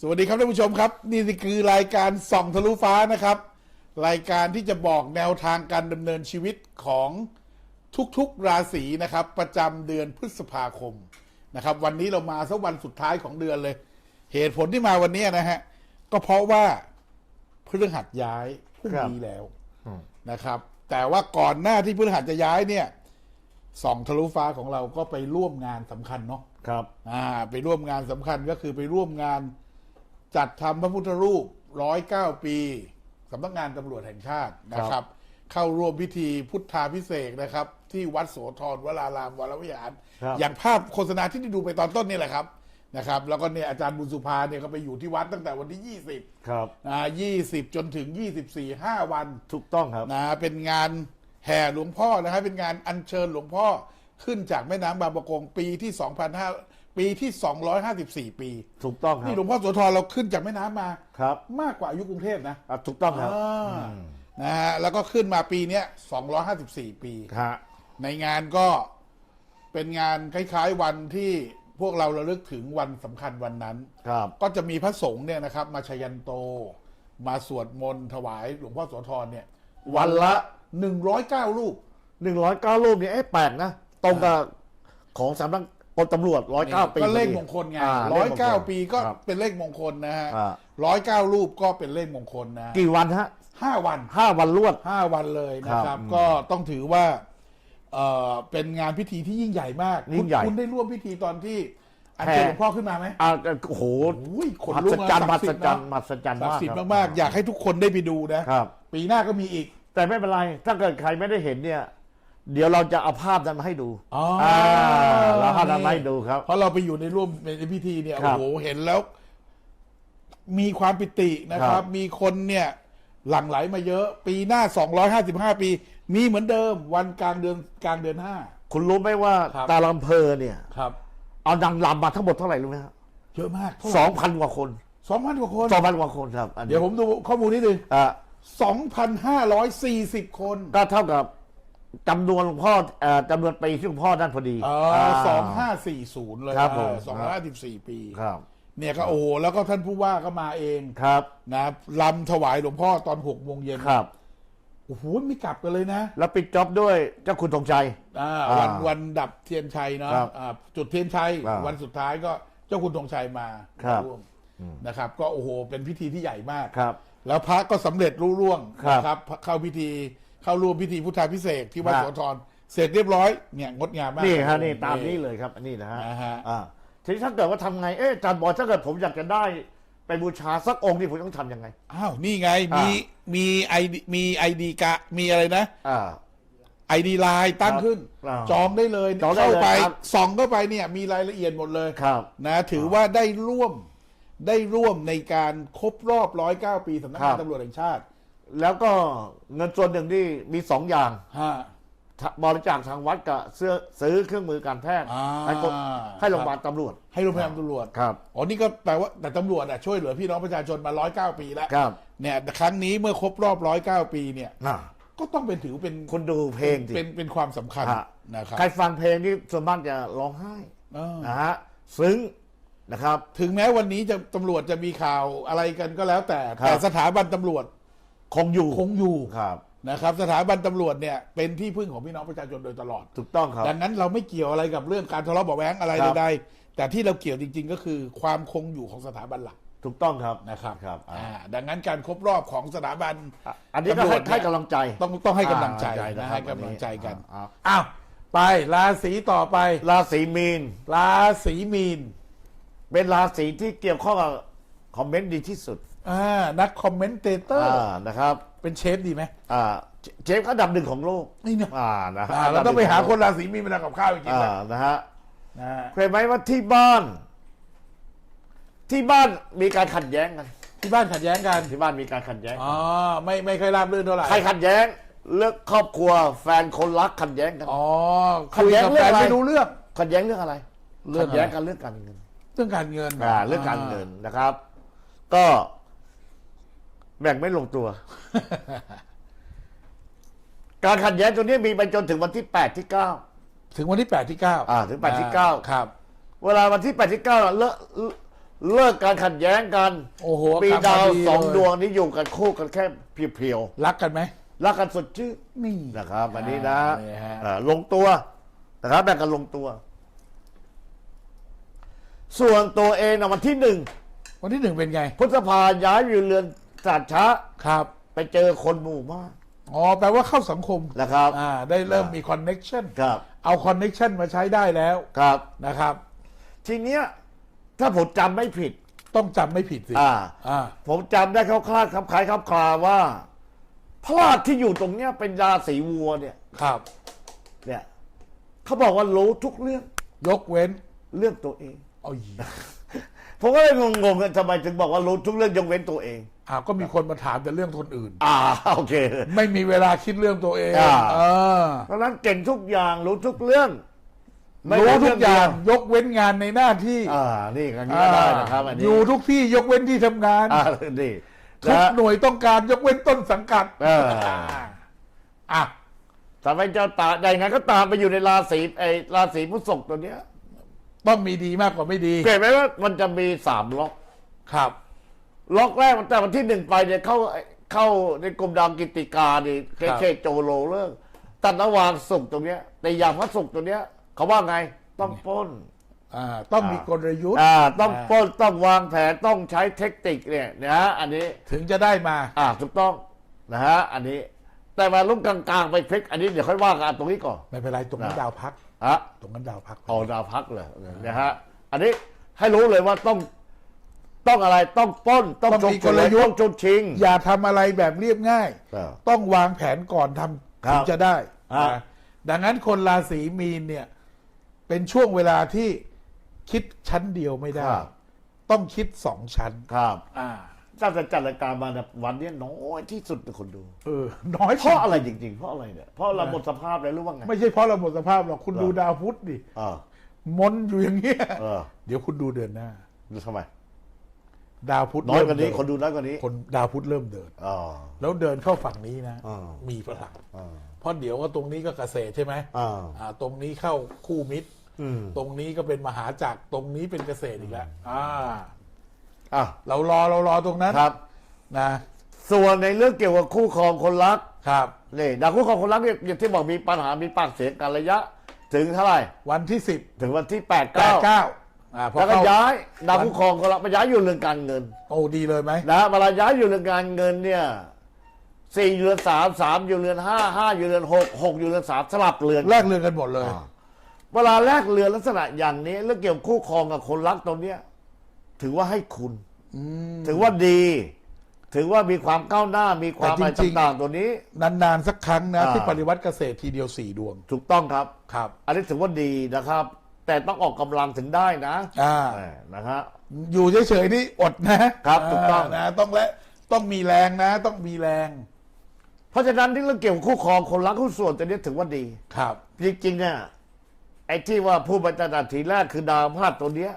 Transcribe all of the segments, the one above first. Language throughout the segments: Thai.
สวัสดีครับท่านผู้ชมครับ นี่คือรายการส่องทะลุฟ้านะครับ รายการที่จะบอกแนวทางการดำเนินชีวิตของทุกๆราศีนะครับ ประจำเดือนพฤษภาคมนะครับ วันนี้เรามาสักวันสุดท้ายของเดือนเลย เหตุผลที่มาวันนี้นะฮะก็เพราะว่าพฤหัสย้ายพรุ่งนี้แล้วนะครับ แต่ว่าก่อนหน้าที่พฤหัสจะย้ายเนี่ยส่องทะลุฟ้าของเราก็ไปร่วมงานสำคัญเนาะ ครับ อ่าไปร่วมงานสำคัญก็คือไปร่วมงาน จัดทำพระพุทธรูปร้อยเก้าปีสำนักงานตำรวจแห่งชาตินะครับ เข้าร่วมพิธีพุทธาพิเศษกนะครับ ที่วัดโสธรวรารามวรวิหารครับ อย่างภาพโฆษณาที่ได้ดูไปตอนต้นนี่แหละครับนะครับ แล้วก็เนี่ยอาจารย์บุญสุภาเนี่ยก็ไปอยู่ที่วัดตั้งแต่วันที่ 20ครับอ่า20 จนถึง 24 5 วัน ถูกต้องครับ นะเป็นงานแห่หลวงพ่อนะครับเป็นงานอัญเชิญหลวงพ่อขึ้นจากแม่น้ำบางประกงปีที่2,500 ปีที่ 254 ปี ถูกต้องครันี่บหลวงพ่อโสธรเราขึ้นจากแม่น้ำมา ครับมากกว่าอายุกรุงเทพนะอะถูกต้องครับอ่านะฮะแล้วก็ขึ้นมาปีเนี้ย254 ปี ฮะในงานก็เป็นงานคล้ายๆ วันที่พวกเราระลึกถึงวันสำคัญวันนั้น ครับ ก็จะมีพระสงฆ์เนี่ยนะครับ มาชยันโต มาสวดมนต์ถวายหลวงพ่อโสธรเนี่ยวันละ 109รูป หนึ่งร้อยเก้ารูปเนี่ยเอ๊ะแปลกนะ ตรงกับของสำนัก ปตำรวจร้อยเก้าปีก็เลขพอดีมงคลไงอ่าร้อยลขมงคเก้าลปีก็ครับ เป็นเลขมงคลนะฮะอ่า ร้อยเก้ารูปก็เป็นเลขมงคลนะกี่วันฮะห้าวัน ห้าวันรวด ห้าวันเลยนะคครัรับบก็ต้องถือว่าเอ่อเป็นงานพิธีที่ยิ่งใหญ่มากยิ่งใหญ่คุณคุณได้ร่วมพิธีตอนที่อัญแห่เชิญหลวงพ่อขึ้นมาไหมอ่าโอ้โหโอ้ยขนมหัลุกศนะจรรย์มหัศศักดิ์จรรสิทธิ์ย์นะมหัศจรรย์ศักมากดิ์สิทธิ์ครับมากๆ อยากให้ทุกคนได้ไปดูนะ ครับ ปีหน้าก็มีอีก แต่ไม่เป็นไร ถ้าเกิดใครไม่ได้เห็นเนี่ย เดี๋ยวเราจะเอาภาพนั้นมาให้ดูอ๋ออ่าเราภาพนั้นมาให้ดูครับ เพราะเราไปอยู่ในร่วมในพิธีเนี่ยครัโอ้บ โหเห็นแล้ว มีความปิตินะคครัรับบมีคนเนี่ย หลั่งไหลมาเยอะ ปีหน้า 255 ปี มีเหมือนเดิม วันกลางเดือนกลางเดือนห้า คุณรู้ไหมว่าครับตาลำเพอเนี่ย ครับ เอานางรำมาทั้งหมดเท่าไหร่รู้ไหมฮะเยอะมากสองพันกว่าคนสองพันกว่าคน สองพันกว่าคนครับอันนี้เดี๋ยวผมดูข้อมูลนิดนึงอ่า2,540 คนก็เท่ากับ จำนวนหลวงพ่อเอ่อจำนวนปีที่หลวงพ่อนั่นพอดีอ๋อาสองห้าสี่ศูนย์เลยครับผม สองร้อยห้าสิบสี่ปี ครับ เนี่ยก็โอ้โหแล้วก็ท่านผู้ว่าก็มาเองครับนะลำถวายหลวงพ่อตอนหกโมงเย็นครับ โอ้โหไม่กลับกันเลยนะแล้วปิดจ็อบด้วยเจ้าคุณธงชัย อ่าอ่าวันวันดับเทียนชัยเนาะครับอ่าจุดเทียนชัย อ่าวันสุดท้ายก็เจ้าคุณธงชัยมาครับร่วมนะครับ ก็โอ้โหเป็นพิธีที่ใหญ่มาก ครับ แล้วพระก็สำเร็จรุ่ร่วงครับ นะครับเข้าพิธี เข้าร่วมพิธีพุทธาพิเศษกที่วัดครับ โสธรเสร็จเรียบร้อยเนี่ยงดงามมากนี่ฮะนี่ตามนี้เลยครับอันนี้นะฮะ นะฮะ อ่าทีนี้ถ้าเกิดว่าทำไง เอ๊ะอาจารย์บอยถ้าเกิดผมอยากจะได้ไปบูชาสักองค์นี่ผมต้องทำยังไง อ้าว นี่ไงอ่ามีมีมีไอมีไอดีกะ มีอะไรนะ อ่า ไอดีไลน์ตั้งครับขึ้น อ่าจองได้เลย จองได้เข้าเลยไป ครับ ส่องเข้าไปเนี่ย มีรายละเอียดหมดเลย ครับ นะ ถือว่าได้ร่วม ได้ร่วมในการครบรอบร้อยเก้าปีสำนักครังานบ ตำรวจแห่งชาติ แล้วก็เงินส่วนหนึ่งที่มีสองอย่างฮะบริจาคทางวัดกับเสื้อซื้อเครื่องมือการแพทย์อ่าให้คนให้โรงพยาบาลตำรวจ ให้โรงพยาบาลตำรวจครับ อ๋อนี่ก็แปลว่าแต่ตำรวจอะช่วยเหลือพี่น้องประชาชนมาร้อยเก้าปีแล้วครับเนี่ยครั้งนี้เมื่อครบรอบร้อยเก้าปีเนี่ยอ่าก็ต้องเป็นถือเป็นคุณดูเพลงสิ เป็นเป็นความสำคัญฮะ นะครับใครฟังเพลงนี่ส่วนมากจะร้องไห้เออนะฮะซึ้งนะครับ ถึงแม้วันนี้จะตำรวจจะมีข่าวอะไรกันก็แล้วแต่ ครับ แต่สถาบันตำรวจ คงอยู่คงอยู่ครับนะครับ สถาบันตำรวจเนี่ยเป็นที่พึ่งของพี่น้องประชาชนโดยตลอด ถูกต้องครับ ดังนั้นเราไม่เกี่ยวอะไรกับเรื่องการทะเลาะเบาะแว้งอะไรครับ ใดๆแต่ที่เราเกี่ยวจริง ๆ ก็คือความคงอยู่ของสถาบันหลักถูกต้องครับนะครับครับอ่าอ่าดังนั้นการครบรอบของสถาบันอะอันนี้ก็ตำรวให้จเนี่ยให้กำลังใจต้องต้องให้กำลังใจอ่านะครัให้บกำลังใจกัน อ่าอ้าวไปราศีต่อไป ราศีมีน ราศีมีน เป็นราศีที่เกี่ยวข้องกับคอมเมนต์ดีที่สุด อ่านักคอมเมนเตเตอร์อ่านะครับเป็นเชฟดีไหมอ่าเจเจฟอันดับหนึ่งของโลกนี่เนี่ยอ่านะฮะอ่าเราต้องไปหาคนราศีมีนมาทำกับข้าวอีกทีอ่านะนะฮะนะเคยไหมว่าที่บ้าน ที่บ้านมีการขัดแย้งกันที่บ้านขัดแย้งกันที่บ้านมีการขัดแย้ง อ๋อไม่ไม่เคยราบรื่นเท่าไหร่ใครขัดแย้งเรื่องครอบครัว แฟนคนรักขัดแย้งกัน อ๋อขัดคุยแย้งกับเรื่แฟองนอะไร ไม่รู้เรื่อง ขัดแย้งเรื่องอะไรเรื่องขัอะไรดแย้งกันเรื่องการเงินเรื่องการเงินอ่าเรื่องการเงินนะครับ ก็ แบ่งไม่ลงตัว การขัดแย้งตัวนี้มีไปจนถึงวันที่แปดที่เก้าถึงวันที่แปดที่เก้าอ่าถึง8ที่เก้าครับ เวลาวันที่แปดที่เก้าเลิกเลิกการขัดแย้งกันโอ้โหมีกลับมดาวเลยสองดวงนี้อยู่กันคู่กันแค่เพียวรักกันไหมๆรักกันสดชื่นนี่นะครับอันนี้นะอ่านี่ฮะอ่าลงตัวนะครับแบ่งกันลงตัว ส่วนตัวเองนะวันที่หนึ่งวันที่หนึ่งเป็นไงพฤษภาย้ายอยู่เรือนศา สตร์ช้าครับ ไปเจอคนหมู่มากอ๋อแปลว่าเข้าสังคมนะครับ อ่าได้เริ่มมีคอนเน็ชันครับ เอาคอนเน็ชันมาใช้ได้แล้วครับ นะครับ ทีเนี้ยถ้าผมจำไม่ผิด ต้องจำไม่ผิดสิอ่า อ่า ผมจำได้คร่าวๆครับคล้ายครับคลาว่าพระราชที่อยู่ตรงเนี้ยเป็นราศีวัวเนี่ย ครับ เนี่ยเขาบอกว่ารู้ทุกเรื่องยกเว้นเรื่องตัวเอง เอาอีผมก็เลยงงๆกันทำไมถึงบอกว่ารู้ทุกเรื่องยกเว้นตัวเอง อ่าก็มีคนมาถามแต่เรื่องคนอื่น อ่าโอเค ไม่มีเวลาคิดเรื่องตัวเองอ่า เออเพราะฉะนั้นเก่งทุกอย่างรู้ทุกเรื่องไม่รู้ได้ทุกอย่างเดียกเว้นงานในหน้าที่วอ่านี่กันนี้ก็ได้นะครับอันนี้อยู่ทุกที่ยกเว้นที่ทำงาน อ่านี่ทุกนะหน่วยต้องการยกเว้นต้นสังกัดเอออะทำไมเจ้าตาใดงั้นก็ตามไปอยู่ในราศีไอ้ราศีพฤษภตัวเนี้ยต้องมีดีมากกว่าไม่ดีเห็นไหมว่ามันจะมีสามล็อก ครับ ล็อกแรกมันแต่วันที่หนึ่งไปเนี่ยเข้าเข้าในกลุ่มดาวกิติกานี่เคครับเคโจโลเลิกตัดระหว่างสุกร์ตรงเนี้ย แต่อย่างพระสุกร์ตัวเนี้ย เขาว่าไงต้องปล้น อ่าต้องมีกลยุทธ์อ่า ต้องอ่าปล้นต้องวางแผนต้องใช้เทคนิคเนี่ยนะฮะอันนี้ ถึงจะได้มา อ่าถูกต้องนะฮะอันนี้ แต่มาลุ่มกลางๆไปพลิกอันนี้เดี๋ยวค่อยว่ากันตรงนี้ก่อนไม่เป็นไรตรงนั้นอ่าดาวพักอะตรงนั้นดาวพักเอาดาวพักเลยนะฮะอันนี้ให้รู้เลยว่าต้อง ต้องอะไรต้องปล้นต้องต้องจงมีฉกลยุทธ์ ต้องจงชิง อย่าทำอะไรแบบเรียบง่ายอ่าต้องวางแผนก่อนทำครับถึงจะได้อ่านะดังนั้นคนราศีมีนเนี่ย เป็นช่วงเวลาที่คิดชั้นเดียวไม่ได้ครับต้องคิดสองชั้น ครับอ่า ตั้งแต่จัดรายการมาเนี่ยวันเนี้ยน้อยที่สุดในคนดู เออ น้อยเพราะอะไรจริง ๆ เพราะอะไรเนี่ยเพราะเราหมดสภาพแล้วหรือว่าไง ไม่ใช่เพราะเราหมดสภาพหรอกคุณเหรอดูดาวพุธดิเออมนอยู่อย่างเงี้ย เออ เดี๋ยวคุณดูเดือนหน้าดูทำไม ดาวพุธน้อยกว่าเริ่นี้มเดิคนดูน้อยกว่านี้คนดาวพุธเริ่มเดิน อ๋อ แล้วเดินเข้าฝั่งนี้นะอ่า มีพลังอ่าเพราะเดี๋ยวก็ตรงนี้ก็เกษตรใช่ไหมอ่าอ่าตรงนี้เข้าคู่มิตร อืมตรงนี้ก็เป็นมหาจักรตรงนี้เป็นเกษตรอีกแล้วอ่า อะเรารอเรารอตรงนั้นครับ นะส่วนในเรื่องเกี่ยวกับคู่ครองคนรักครับ นี่ดาวคู่ครองคนรักเนี่ยอย่างที่บอกมีปัญหามีปากเสียงกันระยะ ถึงเท่าไหร่ วันที่สิบถึงวันที่แปดแปดเก้าเก้า อ่าพอแล้วก็เข้า ย้ายดาวคู่ครองคนรักมาย้ายอยู่เรื่องการเงิน โอ้ดีเลยไหมนะเวลาย้ายอยู่เรือนการเงินเนี่ยสี่อยู่เรือนสามสามอยู่เรือนห้าห้าอยู่เรือนหกหกอยู่เรือนสามสลับเรือนแลกเรือนกันหมดเลยอ่าเวลาแลกเรือนลักษณะอย่างนี้เรื่องเกี่ยวกับคู่ครองกับคนรักตรงเนี้ยถือว่าให้คุณถือว่าดี ถือว่ามีความก้าวหน้ามีความอะไรแต่จริงๆ ต่างๆตัวนี้ นานๆสักครั้งนะอ่า ที่ปริวัติเกษตรทีเดียวสี่ดวง ถูกต้องครับ ครับ อันนี้ถือว่าดีนะครับ แต่ต้องออกกำลังถึงได้นะอ่า เออนะฮะ อยู่เฉยๆนี่อดนะครับถูกต้องานะต้องและต้องมีแรงนะ ต้องมีแรงเพราะฉะนั้นที่เรื่องเกี่ยวกับคู่ครองคนรักคู่ส่วนตัวนี้ถือว่าดี ครับ จริงๆเนี่ยไอ้ที่ว่าผู้บัญชาการทีแรกคือดาวพลาดตัวเนี้ย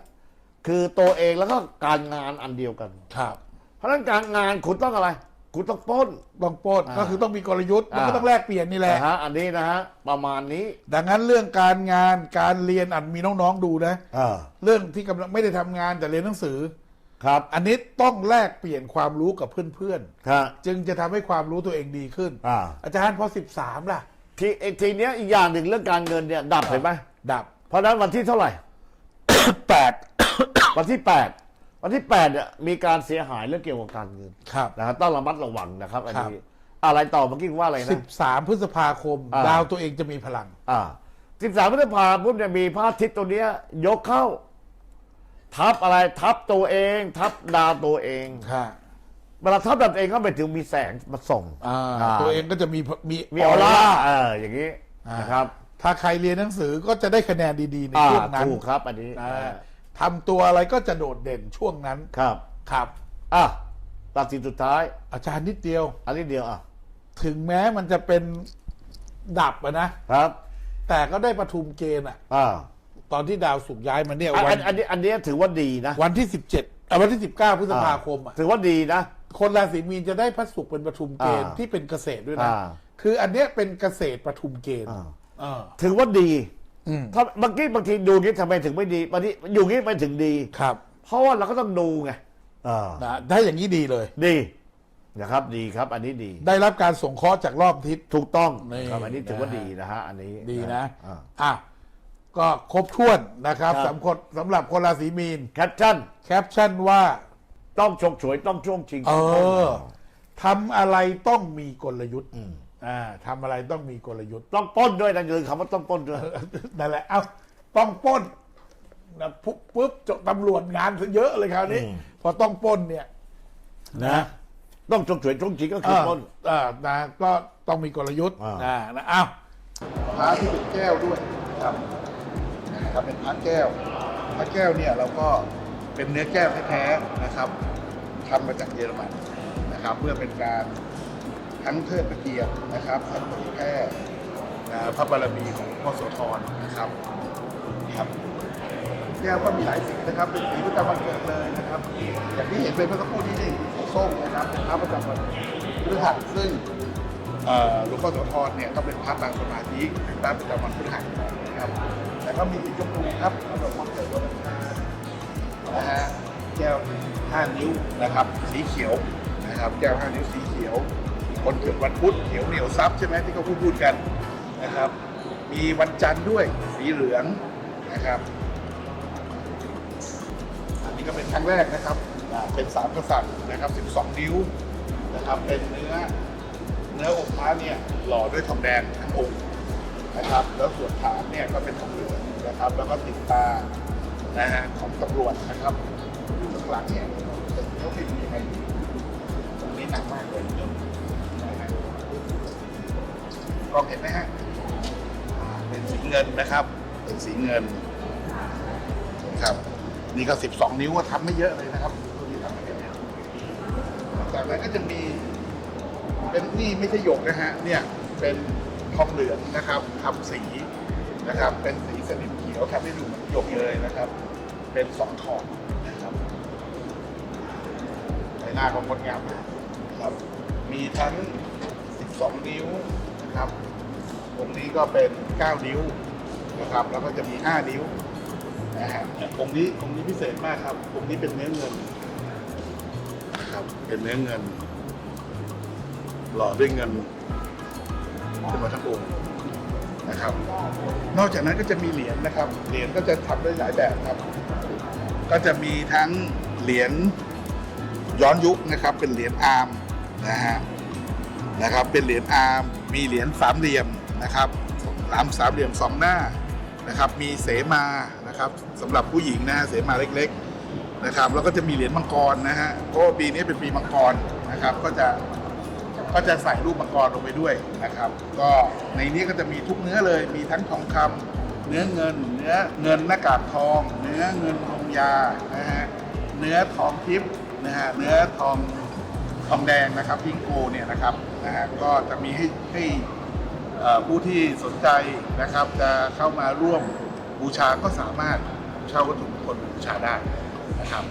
คือตัวเองแล้วก็การงานอันเดียวกัน ครับ เพราะฉะนั้นการงานคุณต้องอะไร คุณต้องปล้น ต้องปล้นอ่าก็คือต้องมีกลยุทธ์มันก็อ่า ต้องแลกเปลี่ยนนี่แหละ นะฮะอันนี้นะฮะประมาณนี้ดังนั้นเรื่องการงานการเรียนอันมีน้องๆดูนะอ่าเรื่องที่กำลังไม่ได้ทำงานแต่เรียนหนังสือ ครับอันนี้ต้องแลกเปลี่ยนความรู้กับเพื่อนครับๆจึงจะทำให้ความรู้ตัวเองดีขึ้น อ่าอาจารย์พอสิบสามล่ะ ทีไอ้ทีเนี้ยอีกอย่างหนึ่งเรื่องการเงินเนี่ยดับเห็นไหมดับ เพราะฉะนั้นวันที่เท่าไหร่ แปดวันที่แปด วันที่แปดเนี่ยมีการเสียหายเรื่องเกี่ยวกับการเงินครับ นะฮะต้องระมัดระวังนะครับอันครับนี้อะไรต่อเมื่อกี้ว่าอะไรสินะบสามพฤษภาคม อ่า ดาวตัวเองจะมีพลัง อ่าสิบสามพฤษภาปุ๊บเนี่ยมีพระอาทิตย์ตัวเนี้ย ยกเข้า ทับอะไรทับตัวเอง ทับดาวตัวเองค่ะเวลาทับดาวตัวเองก็ไปถึงมีแสงมาส่องอ่าอ่าตัวเองก็จะมีมีมีออร่าเอออย่างนี้อ่านะครับถ้าใครเรียนหนังสือก็จะได้คะแนนดีๆ ในอ่าช่วงนั้น ถูกครับ อันนี้อ่า ทำตัวอะไรก็จะโดดเด่นช่วงนั้นครับ ครับอะตัดสินสุดท้าย อาจารย์นิดเดียว อันนี้เดียวอะถึงแม้มันจะเป็นดับอะนะครับ แต่ก็ได้ประทุมเกณฑ์อะอ่าตอนที่ดาวสุกร์ย้ายมาเนี่ยอันวัอันนอันนี้อันนี้ถือว่าดีนะวันที่สิบเจ็ดวันที่สิบเก้าพฤษภาคมอะถือว่าดีนะ คนราศีมีนจะได้พระศุกร์เป็นประทุมเกณฑ์อ่าที่เป็นเกษตรด้วยนะ อ่า คืออันเนี้ยเป็นเกษตรประทุมเกณฑ์อ่าอ่าถือว่าดีอืม ถ้าบางทีบางทีดูงี้ทำไมถึงไม่ดีบางทีอยู่งี้ไปถึงดี ครับเพเพราะว่าเราก็ต้องดูไงอ่านะถ้าอย่างนี้ดีเลย ดีนะครับ ดีครับ อันนี้ดีได้รับการส่งเคราะห์จากรอบทิศ ถูกต้องนี่ครับอันนี้ถือว่านะฮะ ดีนะฮะอันนี้ดีนะอ่าอะก็ครบถ้วนนะครับครับสำหรับสำหรับคนราศีมีน แคปชั่นแคปชั่นว่า ต้องฉกฉวยต้องช่วงชิงเออทำอะไรต้องมีกลยุทธ์ อ่าทำอะไรต้องมีกลยุทธ์ ต้องปล้นด้วยนะอย่าลืมคำว่าต้องปล้นด้วยนั่นแหละเอาต้องปล้นนะปุ๊บปุ๊บจบตำรวจงานซะเยอะเลยคราวนี้อืมพอต้องปล้นเนี่ย นะต้องฉกฉวยช่วงชิงก็คือปล้นอ่านะก็ต้องมีกลยุทธ์อ่าอ่านะอ้าวพระที่เป็นแก้วด้วยนะครับนะครับเป็นพระแก้วพระแก้วเนี่ยเราก็เป็นเนื้อแก้วแท้ๆนะครับทำมาจากเยอรมันนะครับ เพื่อเป็นการ ทั้งเทิดพระเกียรตินะครับทั้งเผยแพร่นะพระบารมีของพ่อโสธรนะครับครับแก้วก็มีหลายสีนะครับเป็นสีประจำวันเกิดเลยนะครับ อย่างที่เห็นไปเมื่อสักครู่นี้นี่ส้มนะครับเป็นพระประจำวันพฤหัสซึ่งหลวงพ่อโสธรเนี่ยก็เป็นพระบางสมาธิพระประจำวันพฤหัสนะครับแล้วก็มีสีชมพูครับสำหรับวันเกิดวันนะฮะแก้ว5นิ้วนะครับ สีเขียวนะครับ แก้ว5นิ้วสีเขียว คนเกิดวันพุธเขียวเหนียวซับใช่ไหมที่เขาพูดพูดกันนะครับ มีวันจันทร์ด้วยสีเหลืองนะครับ อันนี้ก็เป็นครั้งแรกนะครับเป็นสามกษัตริย์นะครับ 12 นิ้วนะครับ เป็นเนื้อเนื้อองค์พระเนี่ยหล่อด้วยทองแดงทั้งองค์นะครับ แล้วส่วนฐานเนี่ยก็เป็นทองเหลืองนะครับ แล้วก็ติดตานะฮะของตำรวจนะครับอยู่ข้างหลังเนี่ยจะเนื้อเป็นยังไง กล้องเห็นไหมฮะอ่าเป็นสีเงินนะครับ เป็นสีเงินครับ นี่ก็ 12 นิ้วทำไม่เยอะเลยนะครับตัวนี้ทำไม่เยอะจากนั้นก็จะมี เป็นนี่ไม่ใช่หยกนะฮะ เนี่ยเป็นทองเหลืองนะครับทำสีนะครับ เป็นสีสนิมเขียวทำให้ดูเหมือนหยกเลยนะครับ เป็นสองทองนะครับใบหน้าของคนงามนะครับ มีทั้ง 12 นิ้ว นะครับตรงนี้ก็เป็น 9 นิ้วนะครับ แล้วก็จะมี 5 นิ้วนะฮะองค์นี้องค์นี้พิเศษมากครับองค์นี้เป็นเนื้อเงินนะครับเป็นเนื้อเงิน หล่อด้วยเงินขึ้นมาทั้งองค์นะครับ นอกจากนั้นก็จะมีเหรียญนะครับ เหรียญก็จะทำได้หลายแบบครับ ก็จะมีทั้งเหรียญย้อนยุคนะครับ เป็นเหรียญอาร์มนะฮะนะครับ เป็นเหรียญอาร์ม มีเหรียญสามเหลี่ยมนะครับสามสามเหลี่ยมสองหน้านะครับมีเสมานะครับสำหรับผู้หญิงนะฮะเสมาเล็กๆนะครับแล้วก็จะมีเหรียญมังกรนะฮะเพราะว่าปีนี้เป็นปีมังกรนะครับก็จะก็จะใส่รูปมังกรลงไปด้วยนะครับ ก็ในนี้ก็จะมีทุกเนื้อเลยมีทั้งทองคำเนื้อเงิน เนื้อเงินหน้ากากทอง เนื้อเงินลงยานะฮะเนื้อทองทิพย์นะฮะเนื้อทอง ทองแดงนะครับพิงโกเนี่ยนะครับนะฮะก็จะมีให้ให้ผู้ที่สนใจนะครับ จะเข้ามาร่วมบูชาก็สามารถเช่าวัตถุมงคลบูชาได้นะครับ